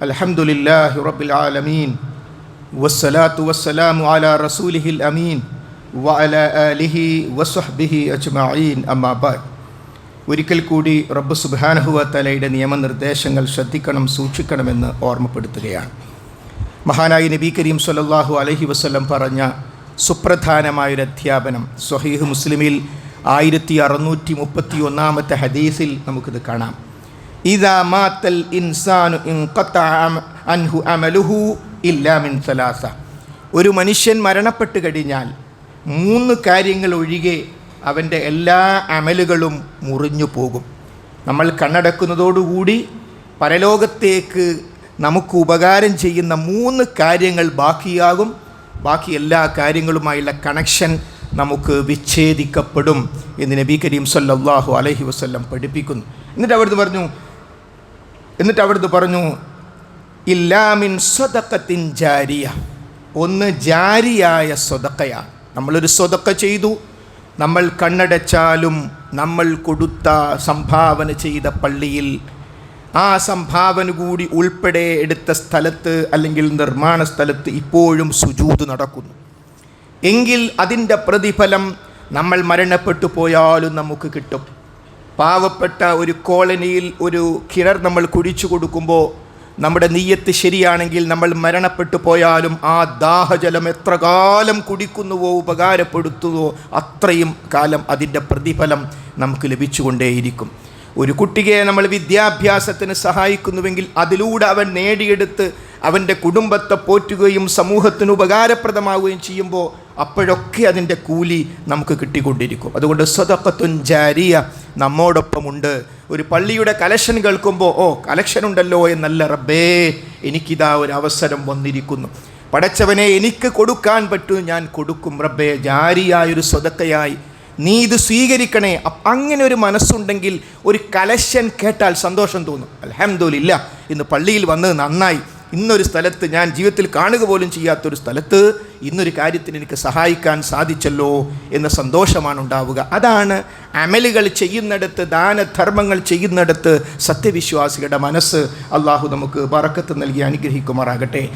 الحمد لله رب العالمين والصلاة والسلام على رسوله الأمين وعلى آله وصحبه أجمعين أما بعد ഒരിക്കൽ കൂടി റബ്ബ് സുബാനഹുവ തലയുടെ നിയമനിർദ്ദേശങ്ങൾ ശ്രദ്ധിക്കണം സൂക്ഷിക്കണമെന്ന് ഓർമ്മപ്പെടുത്തുകയാണ് മഹാനായി നബി കരീം സല്ലല്ലാഹു അലൈഹി വസല്ലം പറഞ്ഞ സുപ്രധാനമായൊരു അധ്യാപനം സ്വഹീഹ് മുസ്ലിമിൽ ആയിരത്തി അറുന്നൂറ്റി മുപ്പത്തി ഒന്നാമത്തെ ഹദീസിൽ നമുക്കിത് കാണാം അൻഹു അമലുഹു സലാസ. ഒരു മനുഷ്യൻ മരണപ്പെട്ട് കഴിഞ്ഞാൽ മൂന്ന് കാര്യങ്ങൾ ഒഴികെ അവന്റെ എല്ലാ അമലുകളും മുറിഞ്ഞു പോകും. നമ്മൾ കണ്ണടക്കുന്നതോടുകൂടി പരലോകത്തേക്ക് നമുക്ക് ഉപകാരം ചെയ്യുന്ന മൂന്ന് കാര്യങ്ങൾ ബാക്കിയാകും. ബാക്കി എല്ലാ കാര്യങ്ങളുമായുള്ള കണക്ഷൻ നമുക്ക് വിച്ഛേദിക്കപ്പെടും എന്ന് നബി കരീം സല്ലാഹു അലഹി വസല്ലം പഠിപ്പിക്കുന്നു. എന്നിട്ട് അവിടുന്ന് പറഞ്ഞു എന്നിട്ട് അവിടുന്ന് പറഞ്ഞു ഇല്ലാമിൻ സ്വതക്കത്തിൻ ജാരിയ. ഒന്ന് ജാരിയായ സ്വതക്കയാണ് നമ്മളൊരു സ്വതക്ക ചെയ്തു. നമ്മൾ കണ്ണടച്ചാലും നമ്മൾ കൊടുത്ത സംഭാവന ചെയ്ത പള്ളിയിൽ ആ സംഭാവന കൂടി ഉൾപ്പെടെ എടുത്ത സ്ഥലത്ത് അല്ലെങ്കിൽ നിർമ്മാണ സ്ഥലത്ത് ഇപ്പോഴും സുജൂത് നടക്കുന്നു. എങ്കിൽ അതിന്റെ പ്രതിഫലം നമ്മൾ മരണപ്പെട്ടു പോയാലും നമുക്ക് കിട്ടും. പാവപ്പെട്ട ഒരു കോളനിയിൽ ഒരു കിണർ നമ്മൾ കുഴിച്ചു കൊടുക്കുമ്പോൾ നമ്മുടെ നീയത്ത് ശരിയാണെങ്കിൽ നമ്മൾ മരണപ്പെട്ടു പോയാലും ആ ദാഹജലം എത്ര കാലം കുടിക്കുന്നുവോ ഉപകാരപ്പെടുത്തുവോ അത്രയും കാലം അതിന്റെ പ്രതിഫലം നമുക്ക് ലഭിച്ചുകൊണ്ടേയിരിക്കും. ഒരു കുട്ടിയെ നമ്മൾ വിദ്യാഭ്യാസത്തിന് സഹായിക്കുന്നുവെങ്കിൽ അതിലൂടെ അവൻ നേടിയെടുത്ത് അവന്റെ കുടുംബത്തെ പോറ്റുകയും സമൂഹത്തിന് ഉപകാരപ്രദമാവുകയും ചെയ്യുമ്പോൾ അപ്പോഴൊക്കെ അതിന്റെ കൂലി നമുക്ക് കിട്ടിക്കൊണ്ടിരിക്കും. അതുകൊണ്ട് സ്വതക്കത്തുൻ ജാരിയ നമ്മോടൊപ്പമുണ്ട്. ഒരു പള്ളിയുടെ കലക്ഷൻ കേൾക്കുമ്പോൾ ഓ കലക്ഷൻ ഉണ്ടല്ലോ എന്നല്ല റബ്ബേ എനിക്കിതാ ഒരു അവസരം വന്നിരിക്കുന്നു. പടച്ചവനെ എനിക്ക് കൊടുക്കാൻ പറ്റൂ ഞാൻ കൊടുക്കും. റബ്ബേ ജാരിയായൊരു സ്വതക്കയായി നീ ഇത് സ്വീകരിക്കണേ. അങ്ങനെ ഒരു മനസ്സുണ്ടെങ്കിൽ ഒരു കലശൻ കേട്ടാൽ സന്തോഷം തോന്നും. അലഹമ്മദില്ല ഇന്ന് പള്ളിയിൽ വന്നത് നന്നായി ഇന്നൊരു സ്ഥലത്ത് ഞാൻ ജീവിതത്തിൽ കാണുക പോലും ചെയ്യാത്തൊരു സ്ഥലത്ത് ഇന്നൊരു കാര്യത്തിന് എനിക്ക് സഹായിക്കാൻ സാധിച്ചല്ലോ എന്ന സന്തോഷമാണ് ഉണ്ടാവുക. അതാണ് അമലുകൾ ചെയ്യുന്നിടത്ത് ദാനധർമ്മങ്ങൾ ചെയ്യുന്നിടത്ത് സത്യവിശ്വാസികളുടെ മനസ്സ് അള്ളാഹു നമുക്ക് പറക്കത്ത് നൽകി അനുഗ്രഹിക്കുമാറാകട്ടെ.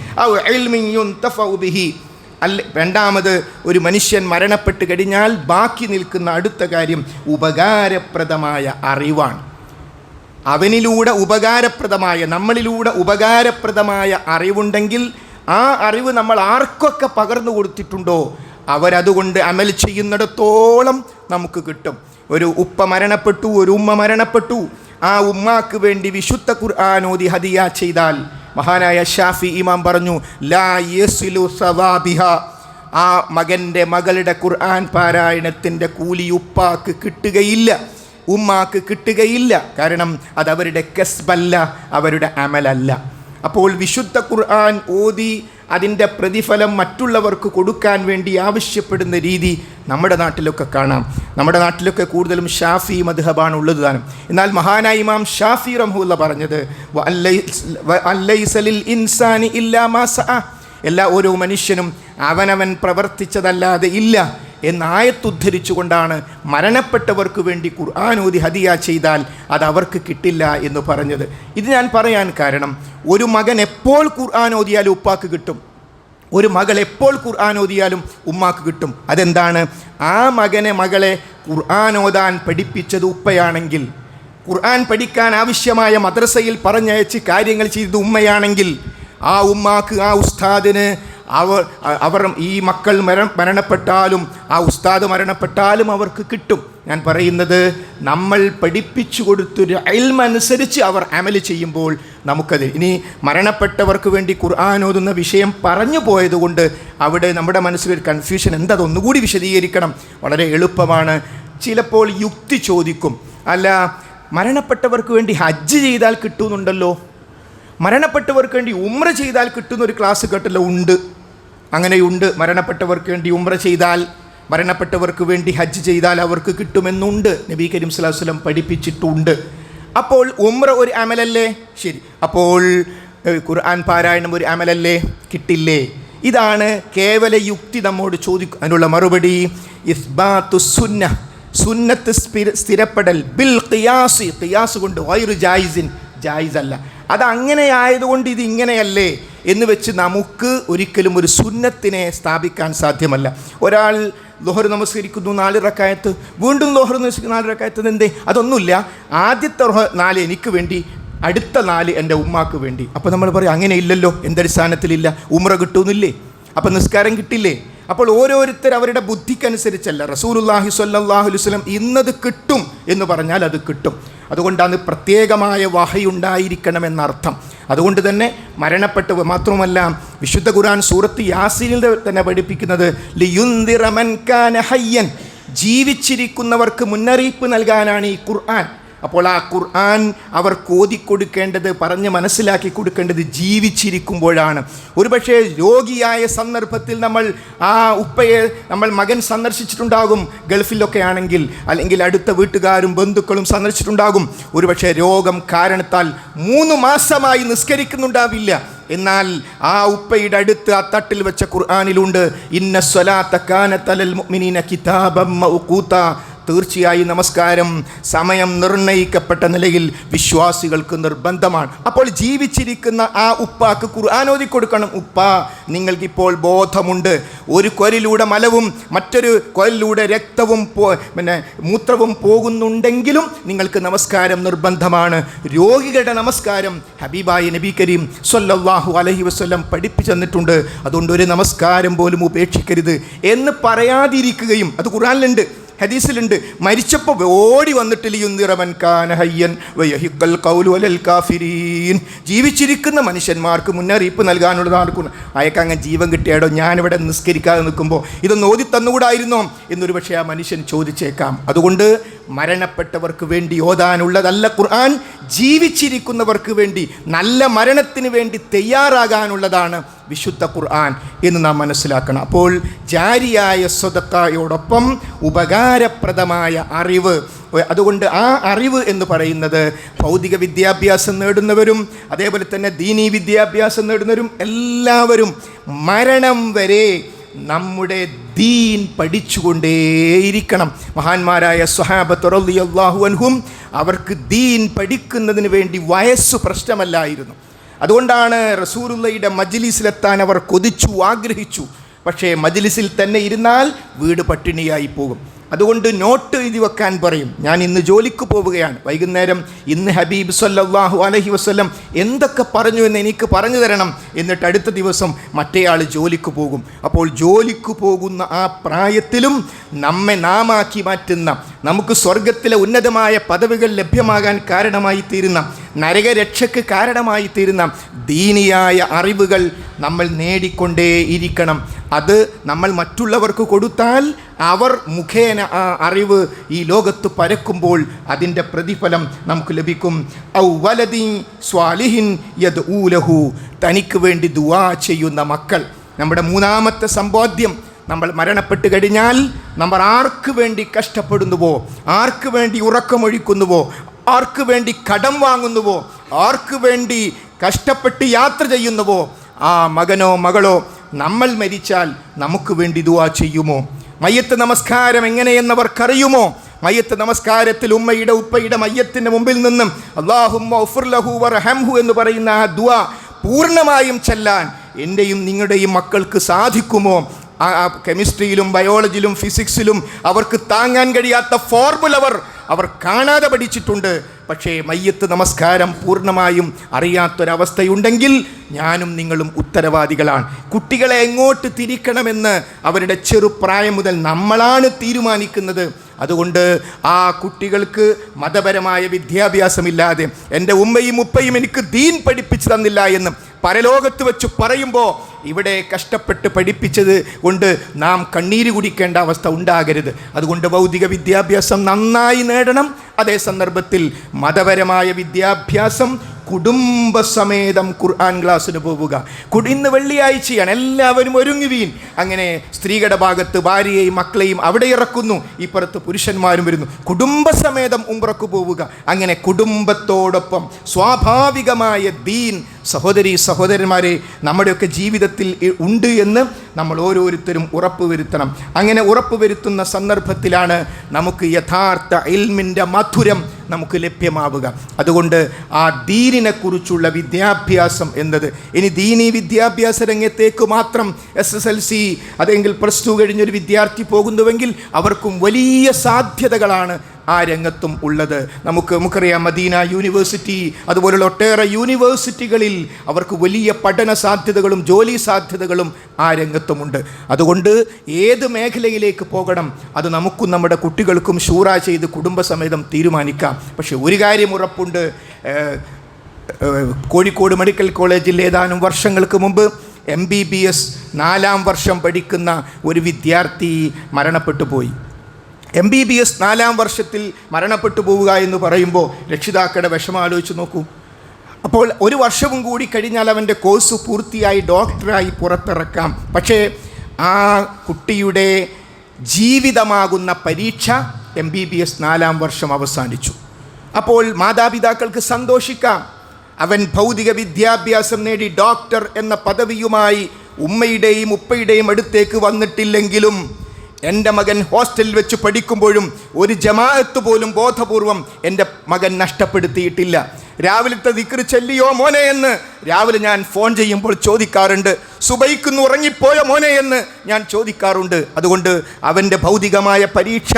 അല്ല രണ്ടാമത് ഒരു മനുഷ്യൻ മരണപ്പെട്ട് കഴിഞ്ഞാൽ ബാക്കി നിൽക്കുന്ന അടുത്ത കാര്യം ഉപകാരപ്രദമായ അറിവാണ്. അവനിലൂടെ ഉപകാരപ്രദമായ നമ്മളിലൂടെ ഉപകാരപ്രദമായ അറിവുണ്ടെങ്കിൽ ആ അറിവ് നമ്മൾ ആർക്കൊക്കെ പകർന്നു കൊടുത്തിട്ടുണ്ടോ അവരതുകൊണ്ട് അമൽ ചെയ്യുന്നിടത്തോളം നമുക്ക് കിട്ടും. ഒരു ഉപ്പ മരണപ്പെട്ടു ഒരു ഉമ്മ മരണപ്പെട്ടു ആ ഉമ്മാക്ക് വേണ്ടി വിശുദ്ധ ഖുർആാനോദി ഹദിയ ചെയ്താൽ. മഹാനായ ഷാഫി ഇമാം പറഞ്ഞു ലാ യസിലു സവാബിഹ. ആ മകന്റെ മകളുടെ ഖുർആൻ പാരായണത്തിന്റെ കൂലി ഉപ്പാക്ക് കിട്ടുകയില്ല. ഉമ്മാക്ക് കിട്ടുകയില്ല. കാരണം അതവരുടെ കസ്ബല്ല അവരുടെ അമലല്ല. അപ്പോൾ വിശുദ്ധ ഖുർആൻ ഓതി അതിന്റെ പ്രതിഫലം മറ്റുള്ളവർക്ക് കൊടുക്കാൻ വേണ്ടി ആവശ്യപ്പെടുന്ന രീതി നമ്മുടെ നാട്ടിലൊക്കെ കാണാം. നമ്മുടെ നാട്ടിലൊക്കെ കൂടുതലും ഷാഫി മദ്ഹബാണ് ഉള്ളത് താനും. എന്നാൽ മഹാനായ ഇമാം ഷാഫി റഹുല്ല പറഞ്ഞത് "വ അല്ലൈസ്- വ അല്ലൈസലിൽ ഇൻസാനി ഇല്ലാ എല്ലാ ഓരോ മനുഷ്യനും അവനവൻ പ്രവർത്തിച്ചതല്ലാതെ ഇല്ല. എന്നായത്തുദ്ധരിച്ചുകൊണ്ടാണ് മരണപ്പെട്ടവർക്ക് വേണ്ടി ഖുർആാനോതി ഹദിയ ചെയ്താൽ അത് അവർക്ക് കിട്ടില്ല എന്ന് പറഞ്ഞത്. ഇത് ഞാൻ പറയാൻ കാരണം ഒരു മകൻ എപ്പോൾ ഖുർആൻ ഓതിയാലും ഉപ്പാക്ക് കിട്ടും. ഒരു മകൾ എപ്പോൾ ഖുർആൻ ഉമ്മാക്ക് കിട്ടും. അതെന്താണ്? ആ മകനെ മകളെ ഖുർആൻ പഠിപ്പിച്ചത് ഉപ്പയാണെങ്കിൽ ഖുർആൻ പഠിക്കാൻ ആവശ്യമായ മദ്രസയിൽ പറഞ്ഞയച്ച് കാര്യങ്ങൾ ചെയ്തത് ഉമ്മയാണെങ്കിൽ ആ ഉമ്മാക്ക് ആ ഉസ്താദിന് അവർ അവർ ഈ മക്കൾ മര മരണപ്പെട്ടാലും ആ ഉസ്താദ് മരണപ്പെട്ടാലും അവർക്ക് കിട്ടും. ഞാൻ പറയുന്നത് നമ്മൾ പഠിപ്പിച്ചു കൊടുത്തൊരു അയൽമനുസരിച്ച് അവർ അമൽ ചെയ്യുമ്പോൾ നമുക്കത് ഇനി മരണപ്പെട്ടവർക്ക് വേണ്ടി ഖുർആൻ ഓതുന്ന വിഷയം പറഞ്ഞു പോയതുകൊണ്ട് അവിടെ നമ്മുടെ മനസ്സിലൊരു കൺഫ്യൂഷൻ എന്താ അതൊന്നുകൂടി വിശദീകരിക്കണം? വളരെ എളുപ്പമാണ്. ചിലപ്പോൾ യുക്തി ചോദിക്കും. അല്ല മരണപ്പെട്ടവർക്ക് വേണ്ടി ഹജ്ജ് ചെയ്താൽ കിട്ടുന്നുണ്ടല്ലോ? മരണപ്പെട്ടവർക്ക് വേണ്ടി ഉമ്ര ചെയ്താൽ കിട്ടുന്ന ഒരു ക്ലാസ് കേട്ടല്ലോ ഉണ്ട്. അങ്ങനെയുണ്ട്. മരണപ്പെട്ടവർക്ക് വേണ്ടി ഉമ്ര ചെയ്താൽ മരണപ്പെട്ടവർക്ക് വേണ്ടി ഹജ്ജ് ചെയ്താൽ അവർക്ക് കിട്ടുമെന്നുണ്ട്. നബി കരീം വസല്ലം പഠിപ്പിച്ചിട്ടുണ്ട്. അപ്പോൾ ഉമ്ര ഒരു അമലല്ലേ? ശരി. അപ്പോൾ ഖുർആൻ പാരായണം ഒരു അമലല്ലേ? കിട്ടില്ലേ? ഇതാണ് കേവല യുക്തി നമ്മോട് ചോദിക്കും അതിനുള്ള മറുപടി. ഇസ്ബാത്തു സുന്ന സുന്നത്ത് സ്ഥിരപ്പെടൽ. ബിൽ ഖിയാസ്. ഖിയാസ് കൊണ്ട് വൈറു ജായിസിൻ. ജായിസ് അല്ല അത് അങ്ങനെ ആയതുകൊണ്ട് ഇത് ഇങ്ങനെയല്ലേ? എന്ന് വെച്ച് നമുക്ക് ഒരിക്കലും ഒരു സുന്നത്തിനെ സ്ഥാപിക്കാൻ സാധ്യമല്ല. ഒരാൾ ലോഹർ നമസ്കരിക്കുന്നു നാല് റക്കായത്ത് വീണ്ടും ലോഹർ നമസ്കരിക്കുന്നു നാല് റക്കായത്ത് എന്തേ? അതൊന്നുമില്ല. ആദ്യത്തെ നാല് എനിക്ക് വേണ്ടി അടുത്ത നാല് എന്റെ ഉമ്മാക്ക് വേണ്ടി. അപ്പോൾ നമ്മൾ പറയും അങ്ങനെ ഇല്ലല്ലോ എന്തടിസ്ഥാനത്തിലില്ല? ഉമ്ര കിട്ടുന്നില്ലേ? അപ്പോൾ നിസ്കാരം കിട്ടില്ലേ? അപ്പോൾ ഓരോരുത്തർ അവരുടെ ബുദ്ധിക്കനുസരിച്ചല്ല. റസൂലുല്ലാഹി സ്വല്ലല്ലാഹു അലൈഹി വസല്ലം ഇന്നത് കിട്ടും എന്ന് പറഞ്ഞാൽ അത് കിട്ടും. അതുകൊണ്ടാണ് പ്രത്യേകമായ വഹയുണ്ടായിരിക്കണമെന്നർത്ഥം. അതുകൊണ്ട് തന്നെ മരണപ്പെട്ടവ മാത്രമല്ല വിശുദ്ധ ഖുർആൻ സൂറത്ത് യാസീനിൽ തന്നെ പഠിപ്പിക്കുന്നത് ലിയുന്ദിറ മൻ കാന ഹയ്യൻ. ജീവിച്ചിരിക്കുന്നവർക്ക് മുന്നറിയിപ്പ് നൽകാനാണ് ഈ ഖുർആൻ. അപ്പോൾ ആ ഖുർആൻ അവർ കോതിക്കൊടുക്കേണ്ടത് പറഞ്ഞ് മനസ്സിലാക്കി കൊടുക്കേണ്ടത് ജീവിച്ചിരിക്കുമ്പോഴാണ്. ഒരുപക്ഷെ രോഗിയായ സന്ദർഭത്തിൽ നമ്മൾ ആ ഉപ്പയെ നമ്മൾ മകൻ സന്ദർശിച്ചിട്ടുണ്ടാകും ഗൾഫിലൊക്കെ ആണെങ്കിൽ അല്ലെങ്കിൽ അടുത്ത വീട്ടുകാരും ബന്ധുക്കളും സന്ദർശിച്ചിട്ടുണ്ടാകും. ഒരുപക്ഷെ രോഗം കാരണത്താൽ മൂന്ന് മാസമായി നിസ്കരിക്കുന്നുണ്ടാവില്ല. എന്നാൽ ആ ഉപ്പയുടെ അടുത്ത് ആ തട്ടിൽ വെച്ച ഖുർആാനിലുണ്ട് ഇന്ന സ്വലാത്ത കാനത്തലൽ മുഅ്മിനീന കിതാബം മൗഖൂത്ത തീർച്ചയായും നമസ്കാരം. സമയം നിർണയിക്കപ്പെട്ട നിലയിൽ വിശ്വാസികൾക്ക് നിർബന്ധമാണ്. അപ്പോൾ ജീവിച്ചിരിക്കുന്ന ആ ഉപ്പാക്ക് ഖുർആൻ ഓതി കൊടുക്കണം ഉപ്പ നിങ്ങൾക്കിപ്പോൾ ബോധമുണ്ട്. ഒരു കൊരിലൂടെ മലവും മറ്റൊരു കൊരലിലൂടെ രക്തവും പിന്നെ മൂത്രവും പോകുന്നുണ്ടെങ്കിലും നിങ്ങൾക്ക് നമസ്കാരം നിർബന്ധമാണ്. രോഗികളുടെ നമസ്കാരം ഹബീബായി നബി കരീം സ്വല്ലല്ലാഹു അലഹി വസല്ലം പഠിപ്പിച്ചു തന്നിട്ടുണ്ട്. അതുകൊണ്ട് ഒരു നമസ്കാരം പോലും ഉപേക്ഷിക്കരുത് എന്ന് പറയാതിരിക്കുകയും അത് ഖുറാനിലുണ്ട് ഹദീസിലുണ്ട്. മരിച്ചപ്പോൾ ഓടി വന്നിട്ട് യുന്തിറമൻ കാന ഹയ്യൻ വയഹിക്കൽ ഖൗലു അലൽ കാഫിരീൻ. ജീവിച്ചിരിക്കുന്ന മനുഷ്യന്മാർക്ക് മുന്നറിയിപ്പ് നൽകാനുള്ളതാണ് അയക്ക് അങ്ങനെ ജീവൻ കിട്ടിയാടോ? ഞാനിവിടെ നിസ്കരിക്കാതെ നിൽക്കുമ്പോൾ ഇതൊന്ന് ഓതി തന്നുകൂടായിരുന്നോ എന്നൊരു പക്ഷേ ആ മനുഷ്യൻ ചോദിച്ചേക്കാം. അതുകൊണ്ട് മരണപ്പെട്ടവർക്ക് വേണ്ടി ഓതാനുള്ളതല്ല ഖുർആൻ ജീവിച്ചിരിക്കുന്നവർക്ക് വേണ്ടി നല്ല മരണത്തിന് വേണ്ടി തയ്യാറാകാനുള്ളതാണ് വിശുദ്ധ ഖുർആൻ എന്ന് നാം മനസ്സിലാക്കണം. അപ്പോൾ ജാരിയായ സ്വതക്കായോടൊപ്പം ഉപകാരപ്രദമായ അറിവ് അതുകൊണ്ട് ആ അറിവ് എന്ന് പറയുന്നത് ഭൗതിക വിദ്യാഭ്യാസം നേടുന്നവരും അതേപോലെ തന്നെ ദീനീ വിദ്യാഭ്യാസം നേടുന്നവരും എല്ലാവരും മരണം വരെ നമ്മുടെ ദീൻ പഠിച്ചുകൊണ്ടേയിരിക്കണം. മഹാന്മാരായ സ്വഹാബത്ത് റളിയല്ലാഹു അൻഹും അവർക്ക് ദീൻ പഠിക്കുന്നതിന് വേണ്ടി വയസ്സ് പ്രശ്നമല്ലായിരുന്നു. അതുകൊണ്ടാണ് റസൂറുള്ളയുടെ മജ്ലിസിലെത്താൻ അവർ കൊതിച്ചു ആഗ്രഹിച്ചു. പക്ഷേ മജ്ലിസിൽ തന്നെ ഇരുന്നാൽ വീട് പട്ടിണിയായി പോകും. അതുകൊണ്ട് നോട്ട് എഴുതി വെക്കാൻ പറയും. ഞാൻ ഇന്ന് ജോലിക്ക് പോവുകയാണ്. വൈകുന്നേരം ഇന്ന് ഹബീബ് സല്ലാഹു അലഹി വസല്ലം എന്തൊക്കെ പറഞ്ഞു എന്ന് എനിക്ക് പറഞ്ഞു തരണം എന്നിട്ട് അടുത്ത ദിവസം മറ്റേയാൾ ജോലിക്ക് പോകും. അപ്പോൾ ജോലിക്ക് പോകുന്ന ആ പ്രായത്തിലും നമ്മെ നാമാക്കി മാറ്റുന്ന നമുക്ക് സ്വർഗത്തിലെ ഉന്നതമായ പദവികൾ ലഭ്യമാകാൻ കാരണമായി തീരുന്ന നരകരക്ഷയ്ക്ക് കാരണമായി തീരുന്ന ദീനിയായ അറിവുകൾ നമ്മൾ നേടിക്കൊണ്ടേയിരിക്കണം അത് നമ്മൾ മറ്റുള്ളവർക്ക് കൊടുത്താൽ അവർ മുഖേന ആ അറിവ് ഈ ലോകത്ത് പരക്കുമ്പോൾ അതിന്റെ പ്രതിഫലം നമുക്ക് ലഭിക്കും. ഔ വലതി സ്വാലിഹിൻ യദ് ഊലഹു. തനിക്ക് വേണ്ടി ദുവാ ചെയ്യുന്ന മക്കൾ. നമ്മുടെ മൂന്നാമത്തെ സമ്പാദ്യം നമ്മൾ മരണപ്പെട്ട് കഴിഞ്ഞാൽ നമ്മൾ ആർക്ക് വേണ്ടി കഷ്ടപ്പെടുന്നുവോ? ആർക്ക് വേണ്ടി ഉറക്കമൊഴിക്കുന്നുവോ? ആർക്ക് വേണ്ടി കടം വാങ്ങുന്നുവോ? ആർക്ക് വേണ്ടി കഷ്ടപ്പെട്ട് യാത്ര ചെയ്യുന്നുവോ? ആ മകനോ മകളോ നമ്മൾ മരിച്ചാൽ നമുക്ക് വേണ്ടി ദുവാ ചെയ്യുമോ? മയ്യത്ത് നമസ്കാരം എങ്ങനെയെന്നവർക്കറിയുമോ? മയ്യത്ത് നമസ്കാരത്തിൽ ഉമ്മയുടെ ഉപ്പയുടെ മയ്യത്തിന്റെ മുമ്പിൽ നിന്നും അള്ളാഹുഹു എന്ന് പറയുന്ന ആ ദുവാ പൂർണമായും ചെല്ലാൻ എന്റെയും നിങ്ങളുടെയും മക്കൾക്ക് സാധിക്കുമോ? ആ കെമിസ്ട്രിയിലും ബയോളജിയിലും ഫിസിക്സിലും അവർക്ക് താങ്ങാൻ കഴിയാത്ത ഫോർമുല അവർ അവർ കാണാതെ പഠിച്ചിട്ടുണ്ട്. പക്ഷേ മയ്യത്ത് നമസ്കാരം പൂർണമായും അറിയാത്തൊരവസ്ഥയുണ്ടെങ്കിൽ ഞാനും നിങ്ങളും ഉത്തരവാദികളാണ്. കുട്ടികളെ എങ്ങോട്ട് തിരിക്കണമെന്ന് അവരുടെ ചെറുപ്രായം മുതൽ നമ്മളാണ് തീരുമാനിക്കുന്നത്. അതുകൊണ്ട് ആ കുട്ടികൾക്ക് മതപരമായ വിദ്യാഭ്യാസമില്ലാതെ എന്റെ ഉമ്മയും ഉപ്പയും എനിക്ക് ദീൻ പഠിപ്പിച്ചു തന്നില്ല എന്ന് പരലോകത്ത് വെച്ച് പറയുമ്പോൾ ഇവിടെ കഷ്ടപ്പെട്ട് പഠിപ്പിച്ചത് കൊണ്ട് നാം കണ്ണീര് കുടിക്കേണ്ട അവസ്ഥ ഉണ്ടാകരുത്. അതുകൊണ്ട് ഭൗതിക വിദ്യാഭ്യാസം നന്നായി നേടണം. അതേ സന്ദർഭത്തിൽ മതപരമായ വിദ്യാഭ്യാസം കുടുംബസമേതം ഖുർആൻ ക്ലാസ്സിന് പോവുക. ഇന്ന് വെള്ളിയാഴ്ചയാണ് എല്ലാവരും ഒരുങ്ങുവീൻ അങ്ങനെ സ്ത്രീകളുടെ ഭാഗത്ത് ഭാര്യയെയും മക്കളെയും അവിടെ ഇറക്കുന്നു. ഇപ്പുറത്ത് പുരുഷന്മാരും വരുന്നു. കുടുംബസമേതം ഉംറക്ക് പോവുക. അങ്ങനെ കുടുംബത്തോടൊപ്പം സ്വാഭാവികമായ ദീൻ സഹോദരി സഹോദരന്മാരെ നമ്മുടെയൊക്കെ ജീവിതത്തിൽ ഉണ്ട് എന്ന് നമ്മൾ ഓരോരുത്തരും ഉറപ്പുവരുത്തണം. അങ്ങനെ ഉറപ്പുവരുത്തുന്ന സന്ദർഭത്തിലാണ് നമുക്ക് യഥാർത്ഥ ഇൽമിന്റെ മധുരം നമുക്ക് ലഭ്യമാവുക. അതുകൊണ്ട് ആ ദീനിനെക്കുറിച്ചുള്ള വിദ്യാഭ്യാസം എന്നത് ഇനി ദീനി വിദ്യാഭ്യാസ രംഗത്തേക്ക് മാത്രം എസ് എസ് എൽ സി അതെങ്കിൽ പ്ലസ് ടു കഴിഞ്ഞൊരു വിദ്യാർത്ഥി പോകുന്നുവെങ്കിൽ അവർക്കും വലിയ സാധ്യതകളാണ് ആ രംഗത്തും ഉള്ളത്. നമുക്ക് നമുക്കറിയാം മദീന യൂണിവേഴ്സിറ്റി അതുപോലുള്ള ഒട്ടേറെ യൂണിവേഴ്സിറ്റികളിൽ അവർക്ക് വലിയ പഠന സാധ്യതകളും ജോലി സാധ്യതകളും ആ രംഗത്തുമുണ്ട്. അതുകൊണ്ട് ഏത് മേഖലയിലേക്ക് പോകണം അത് നമുക്കും നമ്മുടെ കുട്ടികൾക്കും ഷൂറ ചെയ്ത് കുടുംബസമേതം തീരുമാനിക്കാം. പക്ഷേ ഒരു കാര്യം ഉറപ്പുണ്ട് കോഴിക്കോട് മെഡിക്കൽ കോളേജിൽ ഏതാനും വർഷങ്ങൾക്ക് മുമ്പ് എം ബി ബി എസ് നാലാം വർഷം പഠിക്കുന്ന ഒരു വിദ്യാർത്ഥി മരണപ്പെട്ടു പോയി. എം ബി ബി എസ് നാലാം വർഷത്തിൽ മരണപ്പെട്ടു പോവുക എന്ന് പറയുമ്പോൾ രക്ഷിതാക്കളുടെ വിഷമം ആലോചിച്ച് നോക്കൂ. അപ്പോൾ ഒരു വർഷവും കൂടി കഴിഞ്ഞാൽ അവന്റെ കോഴ്സ് പൂർത്തിയായി ഡോക്ടറായി പുറത്തിറക്കാം. പക്ഷേ ആ കുട്ടിയുടെ ജീവിതമാകുന്ന പരീക്ഷ എം ബി ബി എസ് നാലാം വർഷം അവസാനിച്ചു. അപ്പോൾ മാതാപിതാക്കൾക്ക് സന്തോഷിക്കാം. അവൻ ഭൗതിക വിദ്യാഭ്യാസം നേടി ഡോക്ടർ എന്ന പദവിയുമായി ഉമ്മയുടെയും ഉപ്പയുടെയും അടുത്തേക്ക് വന്നിട്ടില്ലെങ്കിലും എന്റെ മകൻ ഹോസ്റ്റലിൽ വെച്ച് പഠിക്കുമ്പോഴും ഒരു ജമാഅത്ത് പോലും ബോധപൂർവം എന്റെ മകൻ നഷ്ടപ്പെടുത്തിയിട്ടില്ല. രാവിലത്തെ ദിക്കറി ചെല്ലിയോ മോനെ എന്ന് രാവിലെ ഞാൻ ഫോൺ ചെയ്യുമ്പോൾ ചോദിക്കാറുണ്ട് സുബൈക്കുന്ന് ഉറങ്ങിപ്പോയ മോനെ? എന്ന് ഞാൻ ചോദിക്കാറുണ്ട്. അതുകൊണ്ട് അവന്റെ ഭൗതികമായ പരീക്ഷ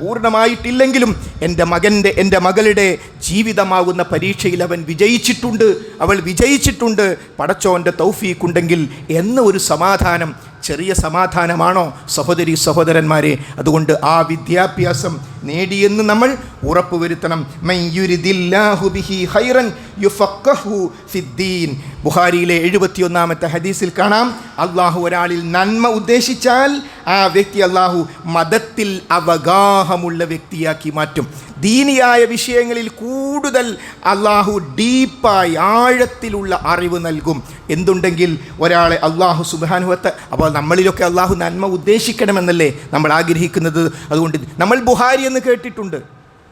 പൂർണമായിട്ടില്ലെങ്കിലും എന്റെ മകന്റെ എന്റെ മകളുടെ ജീവിതമാകുന്ന പരീക്ഷയിൽ അവൻ വിജയിച്ചിട്ടുണ്ട്. അവൾ വിജയിച്ചിട്ടുണ്ട്. പടച്ചോന്റെ തൗഫീക്കുണ്ടെങ്കിൽ എന്ന ഒരു സമാധാനം ചെറിയ സമാധാനമാണോ സഹോദരി സഹോദരന്മാരെ? അതുകൊണ്ട് ആ വിദ്യാഭ്യാസം നേടിയെന്ന് നമ്മൾ ഉറപ്പുവരുത്തണം. മൈ യുരിദില്ലാഹു ബിഹി ഹൈറൻ യുഫഖഹു ഫിദ്ദീൻ. ബുഖാരിയിലെ എഴുപത്തിയൊന്നാമത്തെ ഹദീസിൽ കാണാം അള്ളാഹു ഒരാളിൽ നന്മ ഉദ്ദേശിച്ചാൽ ആ വ്യക്തി അള്ളാഹു മതത്തിൽ അവഗാഹമുള്ള വ്യക്തിയാക്കി മാറ്റും. ദീനിയായ വിഷയങ്ങളിൽ കൂടുതൽ അള്ളാഹു ഡീപ്പായി ആഴത്തിലുള്ള അറിവ് നൽകും. എന്തുണ്ടെങ്കിൽ ഒരാളെ അള്ളാഹു സുബാനുവത്ത് അപ്പോൾ നമ്മളിലൊക്കെ അള്ളാഹു നന്മ ഉദ്ദേശിക്കണമെന്നല്ലേ നമ്മൾ ആഗ്രഹിക്കുന്നത്? അതുകൊണ്ട് നമ്മൾ ബുഹാരി എന്ന് കേട്ടിട്ടുണ്ട്.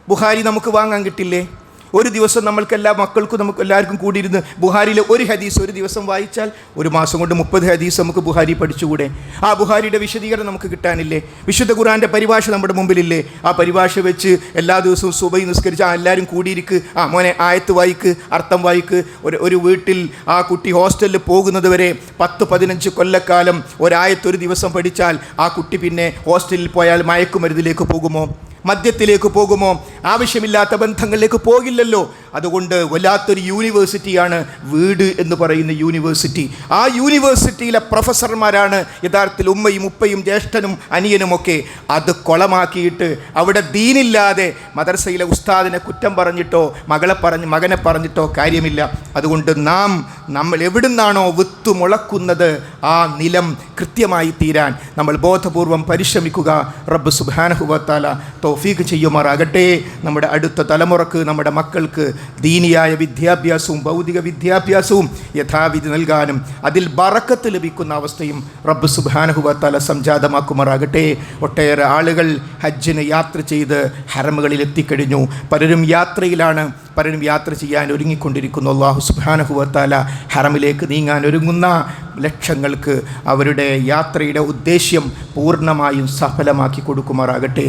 ബുഹാരി നമുക്ക് വാങ്ങാൻ കിട്ടില്ലേ? ഒരു ദിവസം നമ്മൾക്ക് എല്ലാ മക്കൾക്കും നമുക്ക് എല്ലാവർക്കും കൂടിയിരുന്ന് ബുഹാരിയിലെ ഒരു ഹദീസ് ഒരു ദിവസം വായിച്ചാൽ ഒരു മാസം കൊണ്ട് മുപ്പത് ഹദീസ് നമുക്ക് ബുഹാരി പഠിച്ചുകൂടെ? ആ ബുഹാരിയുടെ വിശദീകരണം നമുക്ക് കിട്ടാനില്ലേ? വിശുദ്ധ ഖുറാന്റെ പരിഭാഷ നമ്മുടെ മുമ്പിലില്ലേ? ആ പരിഭാഷ വെച്ച് എല്ലാ ദിവസവും സുബൈ നിസ്കരിച്ച് ആ എല്ലാവരും കൂടിയിരിക്ക്. ആ മോനെ ആയത്ത് വായിക്ക് അർത്ഥം വായിക്ക്. ഒരു ഒരു വീട്ടിൽ ആ കുട്ടി ഹോസ്റ്റലിൽ പോകുന്നത് വരെ പത്ത് പതിനഞ്ച് കൊല്ലക്കാലം ഒരായത്തൊരു ദിവസം പഠിച്ചാൽ ആ കുട്ടി പിന്നെ ഹോസ്റ്റലിൽ പോയാൽ മയക്കുമരുന്നിലേക്ക് പോകുമോ? മദ്യത്തിലേക്ക് പോകുമോ? ആവശ്യമില്ലാത്ത ബന്ധങ്ങളിലേക്ക് പോകില്ലല്ലോ. അതുകൊണ്ട് വല്ലാത്തൊരു യൂണിവേഴ്സിറ്റിയാണ് വീട് എന്ന് പറയുന്ന യൂണിവേഴ്സിറ്റി. ആ യൂണിവേഴ്സിറ്റിയിലെ പ്രൊഫസർമാരാണ് യഥാർത്ഥത്തിൽ ഉമ്മയും ഉപ്പയും ജ്യേഷ്ഠനും അനിയനുമൊക്കെ അത് കൊളമാക്കിയിട്ട് അവിടെ ദീനില്ലാതെ മദർസയിലെ ഉസ്താദിനെ കുറ്റം പറഞ്ഞിട്ടോ മകളെ പറഞ്ഞ് മകനെ പറഞ്ഞിട്ടോ കാര്യമില്ല. അതുകൊണ്ട് നാം നമ്മൾ എവിടുന്നാണോ വിത്തു മുളക്കുന്നത് ആ നിലം കൃത്യമായി തീരാൻ നമ്മൾ ബോധപൂർവം പരിശ്രമിക്കുക. റബ്ബ് സുബാനഹുബത്താല തോഫീക്ക് ചെയ്യുമാറാകട്ടെ. നമ്മുടെ അടുത്ത തലമുറയ്ക്ക് നമ്മുടെ മക്കൾക്ക് ദീനിയായ വിദ്യാഭ്യാസവും ഭൗതിക വിദ്യാഭ്യാസവും യഥാവിധി നൽകാനും അതിൽ ബറക്കത്ത് ലഭിക്കുന്ന അവസ്ഥയും റബ്ബ് സുബാനഹുബത്താല സംജാതമാക്കുമാറാകട്ടെ. ഒട്ടേറെ ആളുകൾ ഹജ്ജിന് യാത്ര ചെയ്ത് ഹറമുകളിൽ എത്തിക്കഴിഞ്ഞു. പലരും യാത്രയിലാണ് പലരും യാത്ര ചെയ്യാൻ ഒരുങ്ങിക്കൊണ്ടിരിക്കുന്നു. അള്ളാഹു സുബാനഹുവത്താല ഹറമിലേക്ക് നീങ്ങാൻ ഒരുങ്ങുന്ന ലക്ഷങ്ങൾക്ക് അവരുടെ യാത്രയുടെ ഉദ്ദേശ്യം പൂർണമായും സഫലമാക്കി കൊടുക്കുമാറാകട്ടെ.